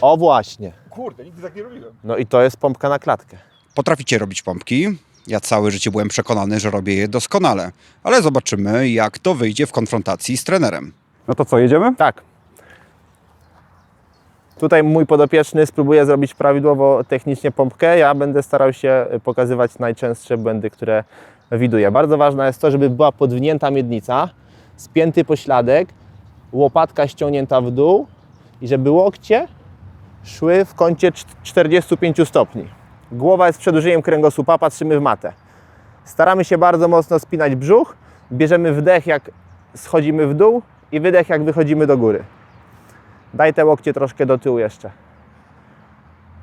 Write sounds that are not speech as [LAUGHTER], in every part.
O właśnie. Kurde, nigdy tak nie robiłem. No i to jest pompka na klatkę. Potraficie robić pompki. Ja całe życie byłem przekonany, że robię je doskonale. Ale zobaczymy, jak to wyjdzie w konfrontacji z trenerem. No to co, jedziemy? Tak. Tutaj mój podopieczny spróbuje zrobić prawidłowo technicznie pompkę. Ja będę starał się pokazywać najczęstsze błędy, które widuję. Bardzo ważne jest to, żeby była podwinięta miednica, spięty pośladek, łopatka ściągnięta w dół i żeby łokcie szły w kącie cz- 45 stopni. Głowa jest przedłużeniem kręgosłupa, patrzymy w matę. Staramy się bardzo mocno spinać brzuch, bierzemy wdech jak schodzimy w dół i wydech jak wychodzimy do góry. Daj te łokcie troszkę do tyłu jeszcze.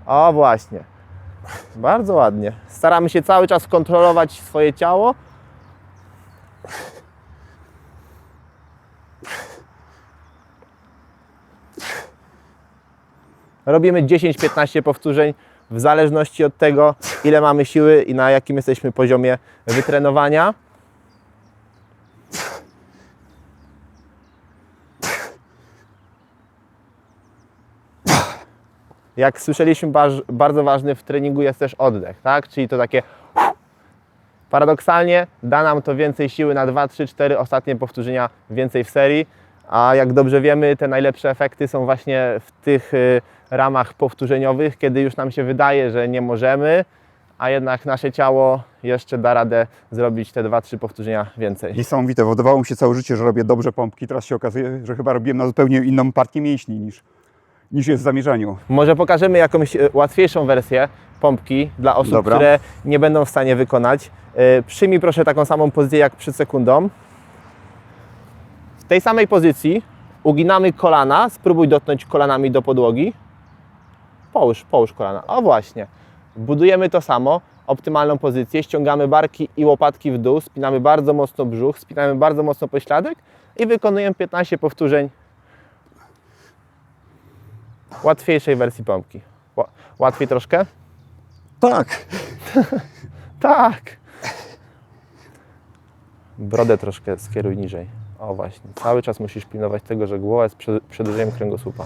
O właśnie. Bardzo ładnie. Staramy się cały czas kontrolować swoje ciało. Robimy 10-15 powtórzeń w zależności od tego, ile mamy siły i na jakim jesteśmy poziomie wytrenowania. Jak słyszeliśmy, bardzo ważny w treningu jest też oddech, tak? Czyli to takie paradoksalnie da nam to więcej siły na 2, 3, 4 ostatnie powtórzenia więcej w serii, a jak dobrze wiemy, te najlepsze efekty są właśnie w tych y, ramach powtórzeniowych, kiedy już nam się wydaje, że nie możemy, a jednak nasze ciało jeszcze da radę zrobić te 2-3 powtórzenia więcej. Niesamowite, wydawało mi się całe życie, że robię dobrze pompki. Teraz się okazuje, że chyba robiłem na zupełnie inną partię mięśni niż, niż jest w zamierzaniu. Może pokażemy jakąś e, łatwiejszą wersję pompki dla osób, Dobra. które nie będą w stanie wykonać. E, Przyjmij proszę taką samą pozycję jak przed sekundą. W tej samej pozycji uginamy kolana, spróbuj dotknąć kolanami do podłogi. Połóż, połóż kolana. O właśnie. Budujemy to samo, optymalną pozycję, ściągamy barki i łopatki w dół, spinamy bardzo mocno brzuch, spinamy bardzo mocno pośladek i wykonujemy 15 powtórzeń łatwiejszej wersji pompki. Ła- Łatwiej troszkę? Tak. [LAUGHS] Tak. Brodę troszkę skieruj niżej. O właśnie. Cały czas musisz pilnować tego, że głowa jest przed- przedłużeniem kręgosłupa.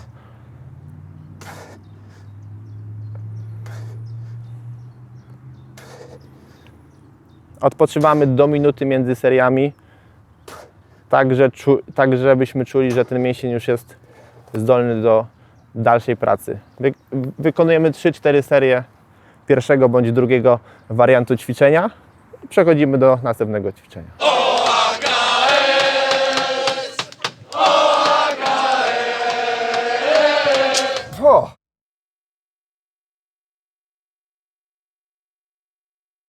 Odpoczywamy do minuty między seriami, tak, że czu, tak żebyśmy czuli, że ten mięsień już jest zdolny do dalszej pracy. Wy, wykonujemy 3-4 serie pierwszego bądź drugiego wariantu ćwiczenia i przechodzimy do następnego ćwiczenia. O!